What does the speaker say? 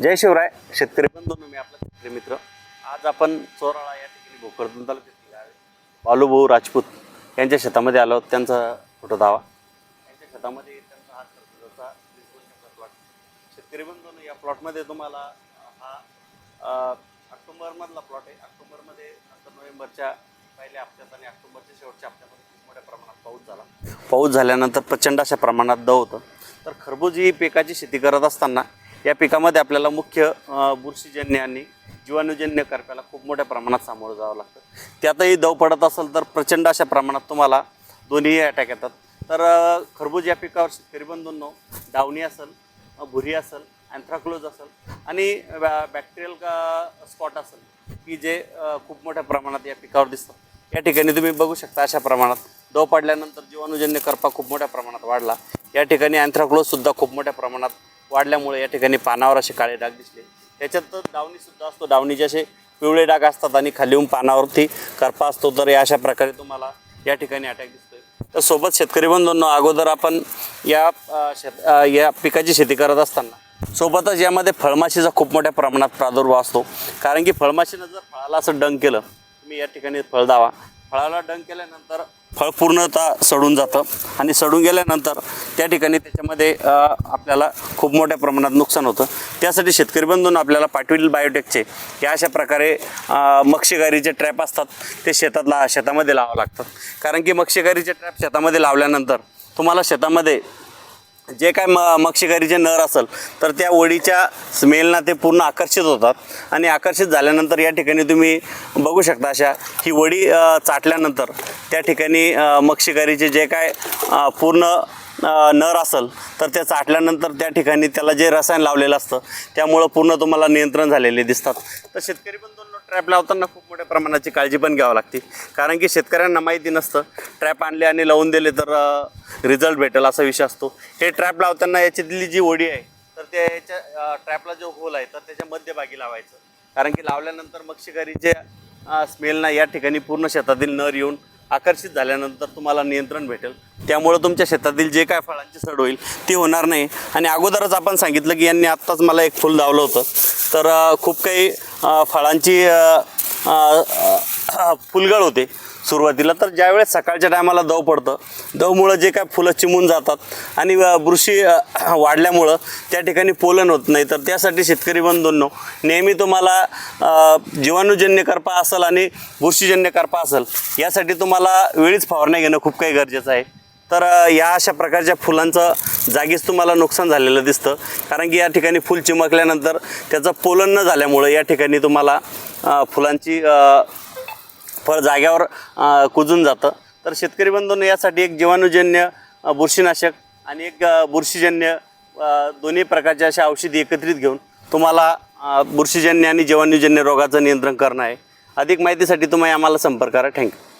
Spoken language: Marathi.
जय शिवराय. शेतकरी बंधू मी आपला शेतकरी मित्र. आज आपण चोराळा या ठिकाणी भोकरदन तालुक्यातील गाव बालूभाऊ राजपूत यांच्या शेतामध्ये आलो आहोत. त्यांचा फोटो दावा. यांच्या शेतामध्ये त्यांचा हा खर्चाचा प्लॉट शेतकरी बंधूंनो या प्लॉटमध्ये तुम्हाला हा ऑक्टोंबरमधला ऑक्टोबरमधला प्लॉट आहे. ऑक्टोबरमध्ये नंतर नोव्हेंबरच्या पहिल्या हप्त्यात आणि ऑक्टोबरच्या शेवटच्या हप्त्यामध्ये खूप मोठ्या प्रमाणात पाऊस झाला. पाऊस झाल्यानंतर प्रचंड अशा प्रमाणात द होतं. तर खरबूज ही पिकाची शेती करत असताना या पिकामध्ये आपल्याला मुख्य बुरशीजन्य आणि जीवाणूजन्य करप्याला खूप मोठ्या प्रमाणात सामोरं जावं लागतं. त्यातही दव पडत असेल तर प्रचंड अशा प्रमाणात तुम्हाला दोन्ही अटॅक येतात. तर खरबूज या पिकावर शेतकरी बंधूंनो डावणी असेल भुरी असेल अँथ्राक्लोज असेल आणि बॅक्टेरियल का स्पॉट असेल की जे खूप मोठ्या प्रमाणात या पिकावर दिसतात. या ठिकाणी तुम्ही बघू शकता अशा प्रमाणात दव पडल्यानंतर जीवाणूजन्य करपा खूप मोठ्या प्रमाणात वाढला. या ठिकाणी अँथ्राक्लोजसुद्धा खूप मोठ्या प्रमाणात वाढल्यामुळे या ठिकाणी पानावर असे काळे डाग दिसले. त्याच्यात डावणीसुद्धा असतो. डावणीचे असे पिवळे डाग असतात आणि खाली येऊन पानावरती करपा असतो. तर या अशा प्रकारे तुम्हाला या ठिकाणी अटॅक दिसतोय. तर सोबत शेतकरी बंधूंनो अगोदर आपण या शेत या पिकाची शेती करत असताना सोबतच यामध्ये फळमाशीचा खूप मोठ्या प्रमाणात प्रादुर्भाव असतो. कारण की फळमाशीनं जर फळाला असं डंग केलं तुम्ही या ठिकाणी फळ दावा. फळाला डंग केल्यानंतर फळ पूर्णतः सडून जातं. आणि सडून गेल्यानंतर त्या ठिकाणी त्याच्यामध्ये आपल्याला खूप मोठ्या प्रमाणात नुकसान होतं. त्यासाठी शेतकरी बंधून आपल्याला पाटवील बायोटेकचे या अशा प्रकारे मक्षीगारीचे ट्रॅप असतात. ते शेतात ला शेतामध्ये लावावं लागतात कारण की मक्षीगारीचे ट्रॅप शेतामध्ये लावल्यानंतर तुम्हाला शेतामध्ये जे काय म मक्षिकारीचे नर असेल तर त्या वडीच्या स्मेलना ते पूर्ण आकर्षित होतात. आणि आकर्षित झाल्यानंतर या ठिकाणी तुम्ही बघू शकता अशा ही वडी चाटल्यानंतर त्या ठिकाणी मक्षिकारीचे जे काय पूर्ण नर असेल तर ते चाटल्यानंतर त्या ठिकाणी त्याला जे रसायन लावलेलं असतं त्यामुळं पूर्ण तुम्हाला नियंत्रण झालेले दिसतात. तर शेतकरी बंधूंनो ट्रॅप लावताना खूप मोठ्या प्रमाणाची काळजी पण घ्यावी लागते. कारण की शेतकऱ्यांना माहिती नसतं ट्रॅप आणले आणि लावून दिले तर रिझल्ट भेटेल असा विषय असतो. हे ट्रॅप लावताना याच्यातली जी ओडी आहे तर त्या याच्या ट्रॅपला जो होल आहे तर त्याच्या मध्यभागी लावायचं. कारण की लावल्यानंतर मग शिकारीचे स्मेलना या ठिकाणी पूर्ण शेतातील नर येऊन आकर्षित झाल्यानंतर तुम्हाला नियंत्रण भेटेल. त्यामुळं तुमच्या शेतातील जे काय फळांची सड होईल ती होणार नाही. आणि अगोदरच आपण सांगितलं की यांनी आत्ताच मला एक फुल लावलं होतं. तर खूप काही फळांची फुलगळ होते सुरुवातीला. तर ज्यावेळेस सकाळच्या टायमाला दव पडतं दवमुळं जे काय फुलं चिमून जातात आणि बुरशी वाढल्यामुळं त्या ठिकाणी पोलन होत नाही. तर त्यासाठी शेतकरी बंधूंनो नेहमी तुम्हाला जीवाणूजन्य करपा असेल आणि बुरशीजन्य करपा असेल यासाठी तुम्हाला वेळीच फवारणी घेणं खूप काही गरजेचं आहे. तर या अशा प्रकारच्या फुलांचं जागीच तुम्हाला नुकसान झालेलं दिसतं. कारण की या ठिकाणी फुल चिमकल्यानंतर त्याचं पोलन न झाल्यामुळं या ठिकाणी तुम्हाला फुलांची फळ जाग्यावर कुजून जातं. तर शेतकरी बंधूंनी यासाठी एक जीवाणूजन्य बुरशीनाशक आणि एक बुरशीजन्य दोन्ही प्रकारच्या अशा औषधी एकत्रित घेऊन तुम्हाला बुरशीजन्य आणि जीवाणूजन्य रोगाचं नियंत्रण करणं आहे. अधिक माहितीसाठी तुम्ही आम्हाला संपर्क करा. थँक्यू